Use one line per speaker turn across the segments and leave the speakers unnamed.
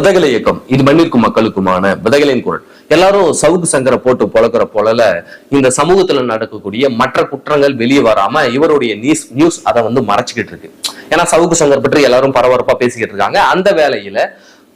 விதகலை இயக்கம். இது மண்ணிற்கும் மக்களுக்குமான விதகலின் குரல். எல்லாரும் சவுக்கு சங்கரை போட்டு பொழக்கிற போலல இந்த சமூகத்துல நடக்கக்கூடிய மற்ற குற்றங்கள் வெளியே வராம இவருடைய நியூஸ் நியூஸ் அதை வந்து மறைச்சிக்கிட்டு இருக்கு. ஏன்னா சவுக்கு சங்கர் பற்றி எல்லாரும் பரபரப்பா பேசிக்கிட்டு இருக்காங்க. அந்த வேலையில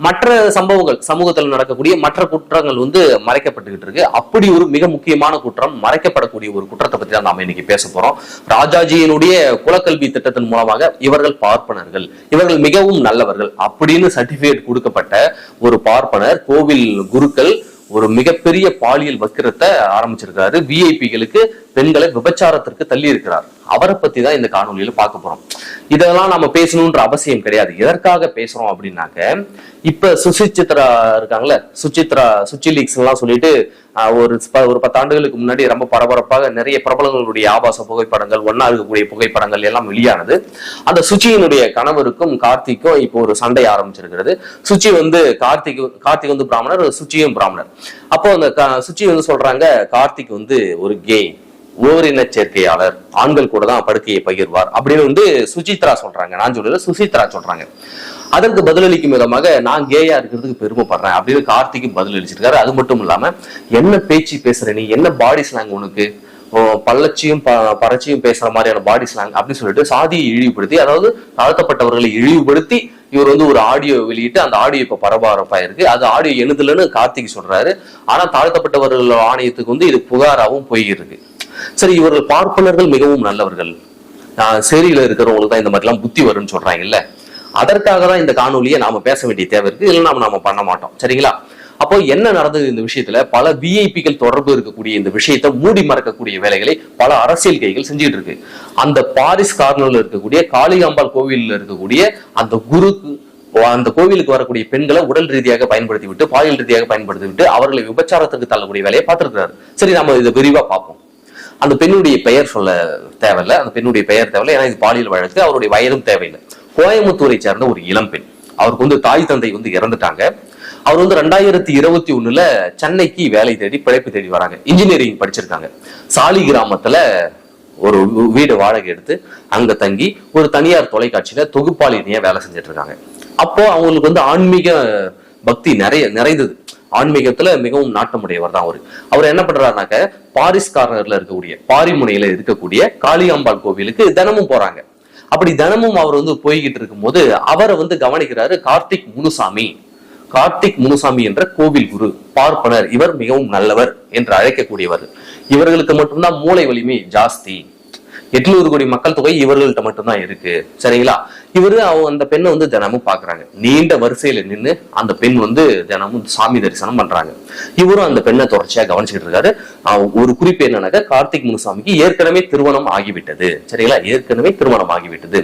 மற்ற சம்பவங்கள் சமூகத்தில் நடக்கக்கூடிய மற்ற குற்றங்கள் வந்து மறைக்கப்பட்டுக்கிட்டு இருக்கு. அப்படி ஒரு மிக முக்கியமான குற்றம் மறைக்கப்படக்கூடிய ஒரு குற்றத்தை பத்தி தான் நாம இன்னைக்கு பேச போறோம். ராஜாஜியினுடைய குலக்கல்வி திட்டத்தின் மூலமாக இவர்கள் பார்ப்பனர்கள் இவர்கள் மிகவும் நல்லவர்கள் அப்படின்னு சர்டிபிகேட் கொடுக்கப்பட்ட ஒரு பார்ப்பனர் கோவில் குருக்கள் ஒரு மிகப்பெரிய பாலியல் வக்கிரத்தை ஆரம்பிச்சிருக்காரு. விஐபிகளுக்கு பெண்களை விபச்சாரத்திற்கு தள்ளி இருக்கிறார். அவரை பத்தி தான் இந்த காணொலியில பார்க்க போறோம். இதெல்லாம் நம்ம பேசணுன்ற அவசியம் கிடையாது. எதற்காக பேசுறோம் அப்படின்னாக்க இப்ப சுசிச்சித்ரா இருக்காங்களே சுசித்ரா சுச்சி லீக்ஸ் எல்லாம் சொல்லிட்டு ஒரு ப- ஒரு பத்தாண்டுகளுக்கு முன்னாடி ரொம்ப பரபரப்பாக நிறைய பிரபலங்களுடைய ஆபாச புகைப்படங்கள் ஒன்னா இருக்கக்கூடிய புகைப்படங்கள் எல்லாம் வெளியானது. அந்த சுச்சியினுடைய கணவருக்கும் கார்த்திக்கும் இப்போ ஒரு சண்டை ஆரம்பிச்சிருக்கிறது. சுச்சி வந்து கார்த்திக் கார்த்திக் வந்து பிராமணர் சுச்சியும் பிராமணர். அப்போ அந்த க- சுச்சி வந்து சொல்றாங்க கார்த்திக் வந்து ஒரு கே ஓரின சேர்க்கையாளர் ஆண்கள் கூட தான் படுக்கையை பகிர்வார் அப்படின்னு வந்து சுசித்ரா சொல்றாங்க. நான் சொல்லல சுசித்ரா சொல்றாங்க. அதற்கு பதிலளிக்கும் விதமாக நான் கேயா இருக்கிறதுக்கு பெருமைப்படுறேன் அப்படின்னு கார்த்திக்கும் பதிலளிச்சிருக்காரு அது மட்டும் இல்லாம என்ன பேச்சு பேசுற நீ? என்ன பாடி ஸ்லாங் உனக்கு? பள்ளச்சியும் ப- பறச்சியும் பேசுற மாதிரியான பாடி ஸ்லாங் அப்படின்னு சொல்லிட்டு சாதியை இழிவுபடுத்தி அதாவது தாழ்த்தப்பட்டவர்களை இழிவுபடுத்தி இவர் வந்து ஒரு ஆடியோ வெளியிட்டு அந்த ஆடியோ இப்ப பரபரப்பா இருக்கு அது ஆடியோ எழுதுலன்னு கார்த்திக் சொல்றாரு. ஆனா தாழ்த்தப்பட்டவர்கள் ஆணையத்துக்கு வந்து இது புகாராவும் போயிருக்கு. சரி இவர்கள் பார்ப்பனர்கள் மிகவும் நல்லவர்கள். ஆஹ் சேரியில இருக்கிறவங்களுக்கு தான் இந்த மாதிரிலாம் புத்தி வரும்னு சொல்றாங்கல்ல. அதற்காக தான் இந்த காணொலியை நாம பேச வேண்டிய தேவை இருக்கு. இல்லை நாம நாம பண்ண மாட்டோம். சரிங்களா? அப்போ என்ன நடந்தது இந்த விஷயத்துல? பல விஐபிகள் தொடர்பு இருக்கக்கூடிய இந்த விஷயத்தை மூடி மறக்கக்கூடிய வேலைகளை பல அரசியல் கைகள் செஞ்சுட்டு இருக்கு. அந்த பாரிஸ் கார்னர்ல இருக்கக்கூடிய காளிகாம்பாள் கோவிலில் இருக்கக்கூடிய அந்த குருக்கு அந்த கோவிலுக்கு வரக்கூடிய பெண்களை உடல் ரீதியாக பயன்படுத்தி விட்டு பாலியல் ரீதியாக பயன்படுத்தி விட்டு அவர்களை விபச்சாரத்துக்கு தள்ளக்கூடிய வேலையை பார்த்திருக்கிறாரு. சரி நம்ம இதை விரிவா பார்ப்போம். அந்த பெண்ணுடைய பெயர் சொல்ல தேவையில்லை. அந்த பெண்ணுடைய பெயர் தேவையில்லை. ஏன்னா இது பாலியல் வழக்கு. அவருடைய வயதும் தேவையில்லை. கோயம்புத்தூரை சேர்ந்த ஒரு இளம்பெண் அவருக்கு வந்து தாய் தந்தை வந்து இறந்துட்டாங்க. அவர் வந்து ரெண்டாயிரத்தி இருபத்தி ஒண்ணுல சென்னைக்கு வேலை தேடி பிழைப்பு தேடி வராங்க. இன்ஜினியரிங் படிச்சிருக்காங்க. சாலி கிராமத்துல ஒரு வீடு வாடகை எடுத்து அங்க தங்கி ஒரு தனியார் தொலைக்காட்சியில தொகுப்பாளினியா வேலை செஞ்சுட்டு இருக்காங்க. அப்போ அவங்களுக்கு வந்து ஆன்மீக பக்தி நிறைய நிறைந்தது. ஆன்மீகத்துல மிகவும் நாட்டமுடையவர் தான் அவரு. அவர் என்ன பண்றாருனாக்க பாரிஸ் கார்னர்ல இருக்கக்கூடிய பாரிமுனையில இருக்கக்கூடிய காளியாம்பாள் கோவிலுக்கு தினமும் போறாங்க. அப்படி தினமும் அவர் வந்து போய்கிட்டு இருக்கும்போது அவரை வந்து கவனிக்கிறாரு கார்த்திக் முனுசாமி. கார்த்திக் முனுசாமி என்ற கோவில் குரு பார்ப்பனர். இவர் மிகவும் நல்லவர் என்று அழைக்கக்கூடியவர். இவர்களுக்கு மட்டும்தான் மூளை வலிமை ஜாஸ்தி. எட்நூறு கோடி மக்கள் தொகை இவர்கள்ட்ட மட்டும்தான் இருக்கு. சரிங்களா? இவரு அவங்க அந்த பெண்ணை வந்து தினமும் பாக்குறாங்க நீண்ட வரிசையில நின்னு அந்த பெண் வந்து தினமும் சாமி தரிசனம் பண்றாங்க. இவரும் அந்த பெண்ணை தொடர்ச்சியா கவனிச்சுட்டு இருக்காரு. ஒரு குறிப்பு என்னன்னாக்கா கார்த்திக் முனுசாமிக்கு ஏற்கனவே திருமணம் ஆகிவிட்டது. சரிங்களா? ஏற்கனவே திருமணம் ஆகிவிட்டது.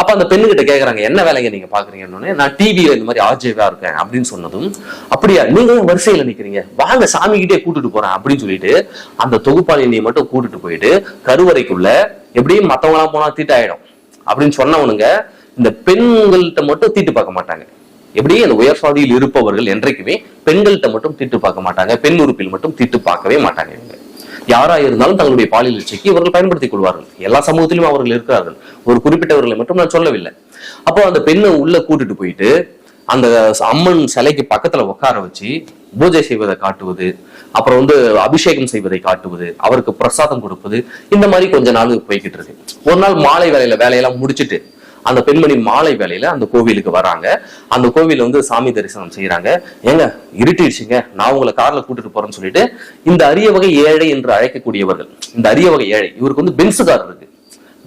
அப்ப அந்த பெண்ணுகிட்ட கேக்குறாங்க என்ன வேலைங்க நீங்க பாக்குறீங்கன்னு நான் டிவியில இந்த மாதிரி ஆர்ஜேவா இருக்கேன் அப்படின்னு சொன்னதும் அப்படியா நீங்க வரிசையில நிக்கிறீங்க? வாங்க சாமி கிட்டே கூட்டிட்டு போறேன் அப்படின்னு சொல்லிட்டு அந்த தொகுப்பாளினியை மட்டும் கூட்டிட்டு போயிட்டு கருவறைக்குள்ள எப்படியும் மத்தவங்களாம் போனா தீட்டாயிடும். அப்படின்னு சொன்னவனுங்க இந்த பெண்கள்கிட்ட மட்டும் தீட்டு பார்க்க மாட்டாங்க. எப்படியே அந்த உயர் சாதியில் இருப்பவர்கள் என்றைக்குமே பெண்கள்கிட்ட மட்டும் தீட்டு பார்க்க மாட்டாங்க பெண் உறுப்பில் மட்டும் தீட்டு பார்க்கவே மாட்டாங்க இவங்க. யாரா இருந்தாலும் தங்களுடைய பாலியல் இச்சைக்கு இவர்கள் பயன்படுத்திக் கொள்வார்கள். எல்லா சமூகத்திலும் அவர்கள் இருக்கிறார்கள். ஒரு குறிப்பிட்டவர்களை மட்டும் நான் சொல்லவில்லை. அப்போ அந்த பெண்ணை உள்ள கூட்டிட்டு போயிட்டு அந்த அம்மன் சிலைக்கு பக்கத்துல உட்கார வச்சு பூஜை செய்வதை காட்டுவது அப்புறம் வந்து அபிஷேகம் செய்வதை காட்டுவது அவருக்கு பிரசாதம் கொடுப்பது இந்த மாதிரி கொஞ்ச நாள் போய்கிட்டு இருக்கு. ஒரு நாள் மாலை வேலையில வேலையெல்லாம் முடிச்சுட்டு அந்த பெண்மணி மாலை வேலையில அந்த கோவிலுக்கு வராங்க. அந்த கோவில வந்து சாமி தரிசனம் செய்யறாங்க ஏங்க இருட்டிடுச்சுங்க. நான் உங்களை கார்ல கூட்டிட்டு போறேன்னு சொல்லிட்டு இந்த அரிய வகை ஏழை என்று அழைக்கக்கூடியவர்கள் இந்த அரிய வகை ஏழை இவருக்கு வந்து பென்சு கார் இருக்கு.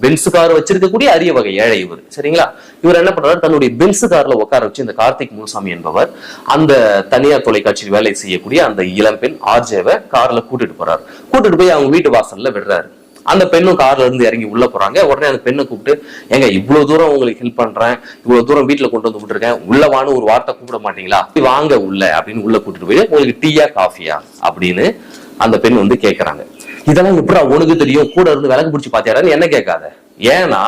பென்ஸ் கார் வச்சிருக்கக்கூடிய அரிய வகை ஏழை இவர். சரிங்களா? இவர் என்ன பண்றாரு? தன்னுடைய பென்ஸ் கார்ல உட்கார வச்சு இந்த கார்த்திக் முனுசாமி என்பவர் அந்த தனியார் தொலைக்காட்சியில் வேலை செய்யக்கூடிய அந்த இளம்பெண் ஆர்ஜேவை கார்ல கூட்டிட்டு போறாரு. கூட்டிட்டு போய் அவங்க வீட்டு வாசல்ல விடுறாரு. அந்த பெண்ணும் கார்ல இருந்து இறங்கி உள்ள போறாங்க. உடனே அந்த பெண்ணை கூப்பிட்டு ஏங்க இவ்வளவு தூரம் உங்களுக்கு ஹெல்ப் பண்றேன். இவ்வளவு தூரம் வீட்டுல கொண்டு வந்து விட்டுருக்கேன். உள்ள வான்னு ஒரு வார்த்தை கூப்பிட மாட்டீங்களா? வாங்க உள்ள அப்படின்னு உள்ள கூட்டிட்டு போய் உங்களுக்கு டீயா காஃபியா அப்படின்னு அந்த பெண் வந்து கேக்குறாங்க. இதெல்லாம் எப்படி உனக்கு தெரியும்? கூட இருந்து விளக்கு பிடிச்சி பாத்தியாரான்னு என்ன கேட்காத? ஏன்னா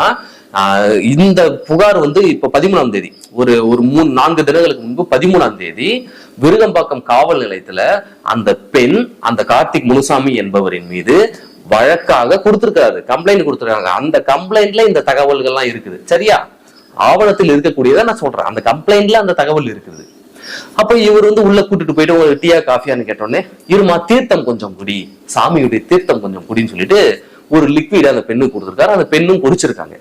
ஆஹ், இந்த புகார் வந்து இப்ப பதிமூணாம் தேதி. ஒரு ஒரு மூணு நான்கு தினங்களுக்கு முன்பு பதிமூணாம் தேதி விருகம்பாக்கம் காவல் நிலையத்துல அந்த பெண் அந்த கார்த்திக் முனுசாமி என்பவரின் மீது வழக்காக கொடுத்துருக்காரு கம்ப்ளைண்ட் கொடுத்திருக்காங்க. அந்த கம்ப்ளைண்ட்ல இந்த தகவல்கள்லாம் இருக்குது. சரியா? ஆவணத்தில் இருக்கக்கூடியதை நான் சொல்றேன். அந்த கம்ப்ளைண்ட்ல அந்த தகவல் இருக்குது. அப்ப இவர் வந்து உள்ள கூட்டிட்டு போயிட்டு ஒரு டீயா காஃபியான்னு கேட்டோடனே இருமா தீர்த்தம் கொஞ்சம் குடி. சாமியுடைய தீர்த்தம் கொஞ்சம் குடின்னு சொல்லிட்டு ஒரு லிக்விட் அந்த பெண்ணுக்கு கொடுத்துருக்காரு. அந்த பெண்ணும் குடிச்சிருக்காங்க.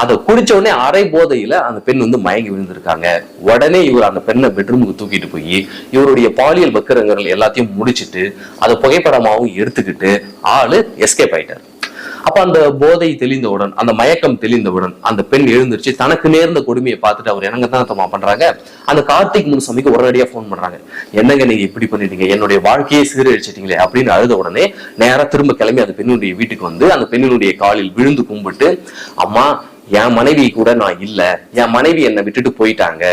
அதை குடிச்ச உடனே அரை போதையில அந்த பெண் வந்து மயங்கி விழுந்திருக்காங்க. உடனே இவர் அந்த பெண்ணை பெட்ரூமுக்கு தூக்கிட்டு போய் இவருடைய பாலியல் வக்கரங்கள் எல்லாத்தையும் முடிச்சிட்டு அதை புகைப்படமாவும் எடுத்துக்கிட்டு ஆளு எஸ்கேப் ஆயிட்டார். அப்ப அந்த போதை தெளிந்தவுடன் அந்த மயக்கம் தெளிந்தவுடன் அந்த பெண் எழுந்திருச்சு தனக்கு நேர்ந்த கொடுமையை பார்த்துட்டு அவர் என்னங்க தான் பண்றாங்க? அந்த கார்த்திக் முனுசாமிக்கு உடனடியா போன் பண்றாங்க. என்னங்க நீங்க இப்படி பண்ணிட்டீங்க? என்னுடைய வாழ்க்கையை சீரழிச்சிட்டீங்களே அப்படின்னு அழுத உடனே நேரா திரும்ப கிளம்பி அந்த பெண்ணுடைய வீட்டுக்கு வந்து அந்த பெண்ணினுடைய காலில் விழுந்து கும்பிட்டு அம்மா என் மனைவி கூட நான் இல்லை. என் மனைவி என்னை விட்டுட்டு போயிட்டாங்க.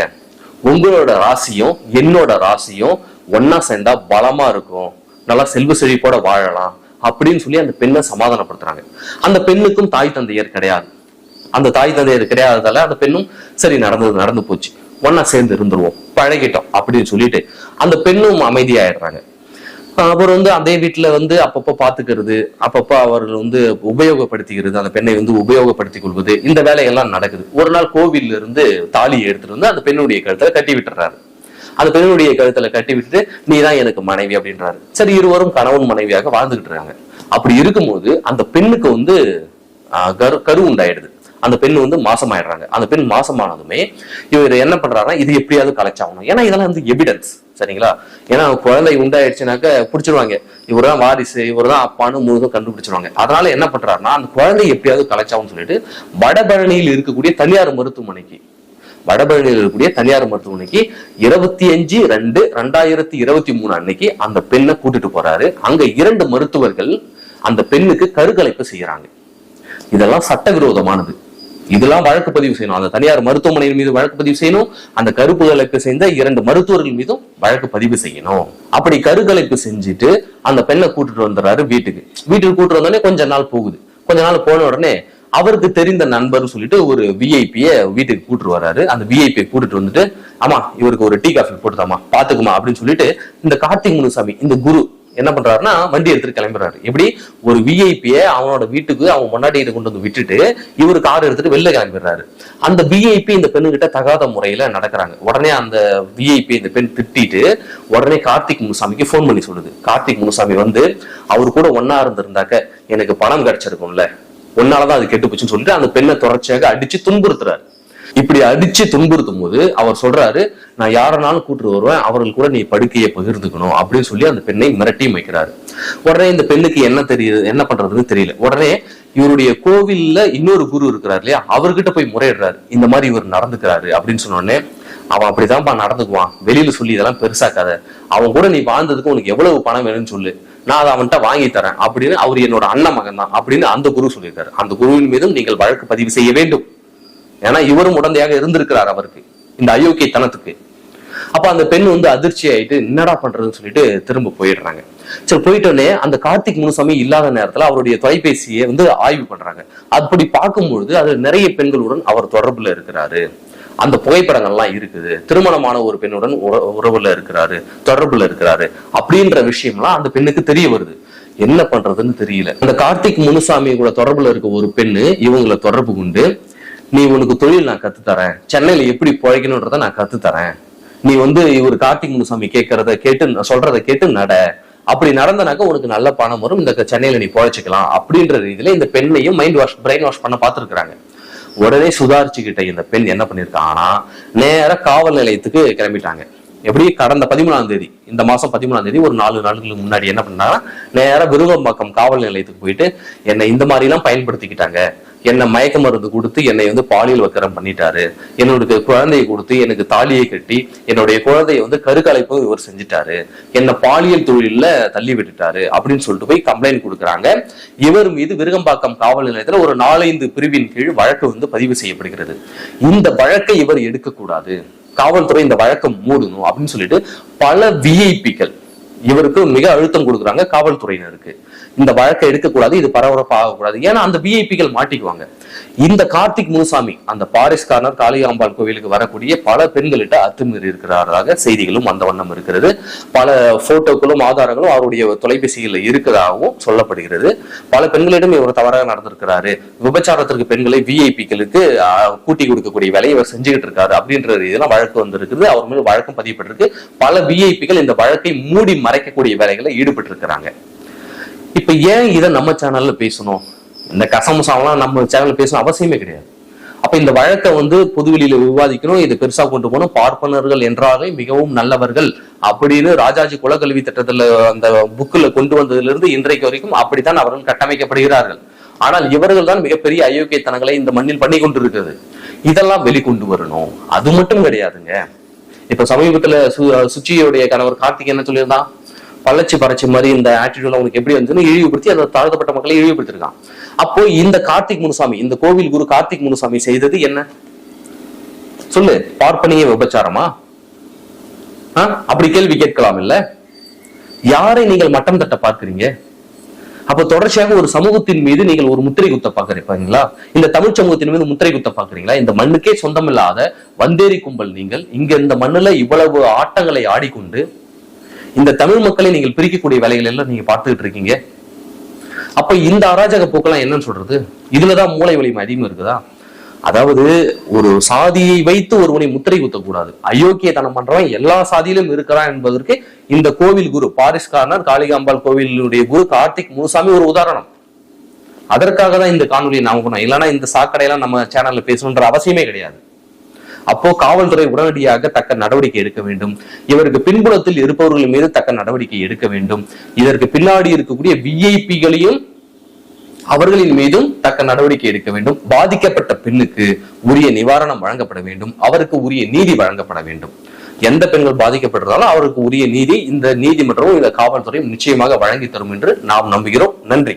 உங்களோட ராசியும் என்னோட ராசியும் ஒன்னா சேர்ந்தா பலமா இருக்கும். நல்லா செல்வ செழிப்போட வாழலாம் அப்படின்னு சொல்லி அந்த பெண்ணை சமாதானப்படுத்துறாங்க. அந்த பெண்ணுக்கும் தாய் தந்தையர் கிடையாது. அந்த தாய் தந்தையர் கிடையாததால அந்த பெண்ணும் சரி நடந்தது நடந்து போச்சு. ஒன்னா சேர்ந்து இருந்துருவோம் பழகிட்டோம் அப்படின்னு சொல்லிட்டு அந்த பெண்ணும் அமைதியாயிடுறாங்க. அவர் வந்து அதே வீட்டுல வந்து அப்பப்போ பாத்துக்கிறது அப்பப்போ அவர்கள் வந்து உபயோகப்படுத்திக்கிறது அந்த பெண்ணை வந்து உபயோகப்படுத்திக் கொள்வது இந்த வேலையெல்லாம் நடக்குது. ஒரு நாள் கோவில்ல இருந்து தாலியை எடுத்துட்டு வந்து அந்த பெண்ணுடைய கழுத்துல கட்டி விட்டுறாரு. அந்த பெண்ணுடைய கழுத்துல கட்டி விட்டுட்டு நீ தான் எனக்கு மனைவி அப்படின்றாரு. சரி இருவரும் கணவன் மனைவியாக வாழ்ந்துகிட்டு இருக்காங்க. அப்படி இருக்கும்போது அந்த பெண்ணுக்கு வந்து கரு கரு உண்டாயிடுது. அந்த பெண் வந்து மாசமாயிடுறாங்க. அந்த பெண் மாசமானதுமே இவர் என்ன பண்றாருன்னா இது எப்படியாவது கலைச்சாகணும் ஏன்னா இதெல்லாம் வந்து எவிடன்ஸ் சரிங்களா? ஏன்னா குழந்தை உண்டாயிடுச்சுனாக்க பிடிச்சிருவாங்க. இவர் தான் வாரிசு இவர் தான் அப்பான்னு முழுதும் கண்டுபிடிச்சிருவாங்க. அதனால என்ன பண்றாருன்னா அந்த குழந்தை எப்படியாவது கலைச்சாகும்னு சொல்லிட்டு வடபழனியில் இருக்கக்கூடிய தனியார் மருத்துவமனைக்கு வடபழனியில் இருக்கக்கூடிய தனியார் மருத்துவமனைக்கு இருபத்தி அஞ்சு ரெண்டு ரெண்டாயிரத்தி இருபத்தி மூணு அன்னைக்கு அந்த பெண்ணை கூட்டிட்டு போறாரு. அங்க இரண்டு மருத்துவர்கள் அந்த பெண்ணுக்கு கருக்கலைப்பு செய்யறாங்க. இதெல்லாம் சட்டவிரோதமானது. இதெல்லாம் வழக்கு பதிவு செய்யணும். அந்த தனியார் மருத்துவமனையின் மீது வழக்கு பதிவு செய்யணும். அந்த கருப்புகலைப்பு செய்த இரண்டு மருத்துவர்கள் மீதும் வழக்கு பதிவு செய்யணும். அப்படி கருக்கலைப்பு செஞ்சுட்டு அந்த பெண்ணை கூட்டிட்டு வந்துடுறாரு வீட்டுக்கு. வீட்டுக்கு கூட்டிட்டு வந்தோடனே கொஞ்ச நாள் போகுது. கொஞ்ச நாள் போன உடனே அவருக்கு தெரிந்த நண்பர்னு சொல்லிட்டு ஒரு விஐபிய வீட்டுக்கு கூட்டிட்டு வர்றாரு அந்த விஐபியை கூட்டிட்டு வந்துட்டு ஆமா இவருக்கு ஒரு டீ காஃபி போட்டுதாமா பாத்துக்குமா அப்படின்னு சொல்லிட்டு இந்த கார்த்திக் முனுசாமி இந்த குரு என்ன பண்றாருன்னா வண்டி எடுத்துட்டு கிளம்புறாரு. எப்படி? ஒரு விஐபிய அவனோட வீட்டுக்கு அவன் முன்னாடி கொண்டு வந்து விட்டுட்டு இவர் கார் எடுத்துட்டு வெளில கிளம்பிடுறாரு. அந்த விஐபி இந்த பெண்ணுகிட்ட தகாத முறையில நடக்கிறாங்க. உடனே அந்த விஐபி இந்த பெண் திட்டிட்டு உடனே கார்த்திக் முனுசாமிக்கு ஃபோன் பண்ணி சொல்லுது. கார்த்திக் முனுசாமி வந்து அவர் கூட ஒன்னா இருந்திருந்தாக்க எனக்கு பணம் கிடைச்சிருக்கும்ல. உன்னாலதான் அது கெட்டு போச்சுன்னு சொல்லிட்டு அந்த பெண்ணை தொடர்ச்சியாக அடிச்சு துன்புறுத்துறாரு. இப்படி அடிச்சு துன்புறுத்தும் போது அவர் சொல்றாரு நான் யாரனாலும் கூட்டு வருவேன் அவர்கள் கூட நீ படுக்கையை பகிர்ந்துக்கணும் அப்படின்னு சொல்லி அந்த பெண்ணை மிரட்டியும் வைக்கிறாரு. உடனே இந்த பெண்ணுக்கு என்ன தெரியுது என்ன பண்றதுன்னு தெரியல. உடனே இவருடைய கோவில்ல இன்னொரு குரு இருக்கிறார் இல்லையா அவர்கிட்ட போய் முறையிடுறாரு. இந்த மாதிரி இவர் நடந்துக்கிறாரு அப்படின்னு சொன்னோடனே அவன் அப்படிதான்ப்பா நடந்துக்குவான். வெளியில சொல்லி இதெல்லாம் பெருசாக்காத. அவன் கூட நீ வாழ்ந்ததுக்கு உனக்கு எவ்வளவு பணம் வேணும்னு சொல்லு. நான் அதை அவன்கிட்ட வாங்கி தரேன் அப்படின்னு அவர் என்னோட அண்ணன் மகன் தான் அப்படின்னு அந்த குரு சொல்லியிருக்காரு. அந்த குருவின் மீதும் நீங்கள் வழக்கு பதிவு செய்ய வேண்டும். ஏன்னா இவரும் உடந்தையாக இருந்திருக்கிறார் அவருக்கு இந்த அயோக்கியத்தனத்துக்கு அப்ப அந்த பெண் வந்து அதிர்ச்சி ஆயிட்டு என்னடா பண்றதுன்னு சொல்லிட்டு திரும்ப போயிடுறாங்க. சரி போயிட்டோடனே அந்த கார்த்திக் முனுசாமி இல்லாத நேரத்துல அவருடைய தொலைபேசியை வந்து ஆய்வு பண்றாங்க. அப்படி பார்க்கும்பொழுது அது நிறைய பெண்களுடன் அவர் தொடர்புல இருக்கிறாரு. அந்த புகைப்படங்கள்லாம் இருக்குது. திருமணமான ஒரு பெண்ணுடன் உறவுல இருக்கிறாரு தொடர்புல இருக்கிறாரு. அப்படின்ற விஷயம்லாம் அந்த பெண்ணுக்கு தெரிய வருது. என்ன பண்றதுன்னு தெரியல. அந்த கார்த்திக் முனுசாமி கூட தொடர்புல இருக்க ஒரு பெண்ணு இவங்களை தொடர்பு கொண்டு நீ உனக்கு தொழில் நான் கத்து தரேன் சென்னையில எப்படி பிழைக்கணுன்றத நான் கத்து தரேன் நீ வந்து இவர் கார்த்திக் முனுசாமி கேட்கறத கேட்டு சொல்றதை கேட்டு நட. அப்படி நடந்தனாக்க உனக்கு நல்ல பணம் வரும். இந்த சென்னையில நீ பொழைச்சிக்கலாம் அப்படின்ற ரீதியில இந்த பெண்ணையும் மைண்ட் வாஷ் பிரெயின் வாஷ் பண்ண பார்த்திருக்கிறாங்க உடனே சுதாரிச்சுக்கிட்ட இந்த பெண் என்ன பண்ணிருக்காங்கன்னா நேரா காவல் நிலையத்துக்கு கிளம்பிட்டாங்க. எப்படி கடந்த பதிமூணாம் தேதி இந்த மாசம் பதிமூணாம் தேதி ஒரு நாலு நாட்களுக்கு முன்னாடி என்ன பண்ணாங்கன்னா நேரா விருகம்பாக்கம் காவல் நிலையத்துக்கு போயிட்டு என்னை இந்த மாதிரி எல்லாம் பயன்படுத்திக்கிட்டாங்க. என்னை மயக்க மருந்து கொடுத்து என்னை வந்து பாலியல் வக்கரம் பண்ணிட்டாரு. என்னோட குழந்தையை கொடுத்து எனக்கு தாலியை கட்டி என்னுடைய குழந்தைய வந்து கருக்கலைப்பும் இவர் செஞ்சுட்டாரு. என்னை பாலியல் தொழிலில் தள்ளி விட்டுட்டாரு அப்படின்னு சொல்லிட்டு போய் கம்ப்ளைண்ட் கொடுக்குறாங்க. இவர் மீது விருகம்பாக்கம் காவல் நிலையத்துல ஒரு நாலைந்து பிரிவின் கீழ் வழக்கு வந்து பதிவு செய்யப்படுகிறது. இந்த வழக்கை இவர் எடுக்கக்கூடாது. காவல்துறை இந்த வழக்கம் மூடணும் அப்படின்னு சொல்லிட்டு பல விஐபிக்கள் இவருக்கு மிக அழுத்தம் கொடுக்குறாங்க காவல்துறையினருக்கு. இந்த வழக்கை எடுக்கக்கூடாது இது பரபரப்பு ஆகக்கூடாது ஏன்னா அந்த விஐபிகள் மாட்டிக்குவாங்க. இந்த கார்த்திக் முனுசாமி அந்த பாரிஸ் கார்னர் காளிகாம்பாள் கோவிலுக்கு வரக்கூடிய பல பெண்களிட்ட அத்துமீறி இருக்கிறாராக செய்திகளும் அந்த வண்ணம் இருக்கிறது. பல போட்டோக்களும் ஆதாரங்களும் அவருடைய தொலைபேசியில் இருக்கிறதாகவும் சொல்லப்படுகிறது. பல பெண்களிடம் இவர் தவறாக நடந்திருக்கிறாரு. விபச்சாரத்திற்கு பெண்களை விஐபிக்களுக்கு கூட்டி கொடுக்கக்கூடிய வேலையை இவர் செஞ்சுக்கிட்டு இருக்காரு அப்படின்ற இதெல்லாம் வழக்கு வந்திருக்குது. அவர் மீது வழக்கம் பதியப்பட்டிருக்கு. பல விஐபிகள் இந்த வழக்கை மூடி மறைக்கக்கூடிய வேலைகளை ஈடுபட்டு இருக்கிறாங்க இப்ப ஏன் இதை நம்ம சேனல்ல பேசணும்? இந்த கசமுசாவெல்லாம் நம்ம சேனல்ல பேசணும் அவசியமே கிடையாது. அப்ப இந்த வழக்கை வந்து பொதுவெளியில விவாதிக்கணும் இது பெருசா கொண்டு போகணும். பார்ப்பனர்கள் என்றாலே மிகவும் நல்லவர்கள் அப்படின்னு ராஜாஜி குலக்கல்வி திட்டத்துல அந்த புக்கில் கொண்டு வந்ததுல இருந்து இன்றைக்கு வரைக்கும் அப்படித்தான் அவர்கள் கட்டமைக்கப்படுகிறார்கள். ஆனால் இவர்கள் தான் மிகப்பெரிய அயோக்கியத்தனங்களை இந்த மண்ணில் பண்ணி கொண்டிருக்கிறது. இதெல்லாம் வெளிக்கொண்டு வரணும். அது மட்டும் கிடையாதுங்க. இப்ப சமீபத்துல சு சுச்சியோடைய கணவர் கார்த்திக் என்ன சொல்லியிருந்தான்? பள்ளச்சி பறச்சி மாதிரி இந்த ஆட்டிடியூட் அவனுக்கு எப்படி வந்துன்னு இழிவுபடுத்தி அந்த தாழ்த்தப்பட்ட மக்களை இழிவுபடுத்திருக்கான் அப்போ இந்த கார்த்திக் முனுசாமி இந்த கோவில் குரு கார்த்திக் முனுசாமி செய்தது என்ன? சொல்லு பார்ப்பனிய விபச்சாரமா? அப்படி கேள்வி கேட்கலாம் இல்ல? யாரை நீங்கள் மட்டம் தட்ட பார்க்கிறீங்க? அப்ப தொடர்ச்சியாக ஒரு சமூகத்தின் மீது நீங்கள் ஒரு முத்திரை குத்த பாக்குறீங்களா இந்த தமிழ் சமூகத்தின் மீது முத்திரை குத்த பாக்குறீங்களா இந்த மண்ணுக்கே சொந்தமில்லாத வந்தேரி கும்பல் நீங்கள் இங்க இந்த மண்ணுல இவ்வளவு ஆட்டங்களை ஆடிக்கொண்டு இந்த தமிழ் மக்களை நீங்கள் பிரிக்கக்கூடிய வேலைகள் எல்லாம் நீங்க பார்த்துக்கிட்டு இருக்கீங்க. அப்ப இந்த அராஜக போக்கெல்லாம் என்னன்னு சொல்றது? இதுலதான் மூளை வலிமை அதிகம் இருக்குதா? அதாவது ஒரு சாதியை வைத்து ஒருவனை முத்திரை குத்தக்கூடாது. அயோக்கியத்தனம் பண்றவன் எல்லா சாதியிலும் இருக்கிறான் என்பதற்கு இந்த கோவில் குரு பாரிஸ் கார்னர் காளிகாம்பாள் கோவிலுடைய குரு கார்த்திக் முனுசாமி ஒரு உதாரணம். அதற்காக தான் இந்த காணொலியை நாம பண்ணோம். இல்லைன்னா இந்த சாக்கடையெல்லாம் நம்ம சேனல்ல பேசணுன்ற அவசியமே கிடையாது. அப்போ காவல்துறை உடனடியாக தக்க நடவடிக்கை எடுக்க வேண்டும். இவருக்கு பின்புலத்தில் இருப்பவர்கள் மீது தக்க நடவடிக்கை எடுக்க வேண்டும். இதற்கு பின்னாடி இருக்கக்கூடிய விஐபிகளையும் அவர்களின் மீதும் தக்க நடவடிக்கை எடுக்க வேண்டும். பாதிக்கப்பட்ட பெண்ணுக்கு உரிய நிவாரணம் வழங்கப்பட வேண்டும். அவருக்கு உரிய நீதி வழங்கப்பட வேண்டும். எந்த பெண்கள் பாதிக்கப்படுறதாலும் அவருக்கு உரிய நீதி இந்த நீதிமன்றமும் இந்த காவல்துறையும் நிச்சயமாக வழங்கி தரும் என்று நாம் நம்புகிறோம். நன்றி.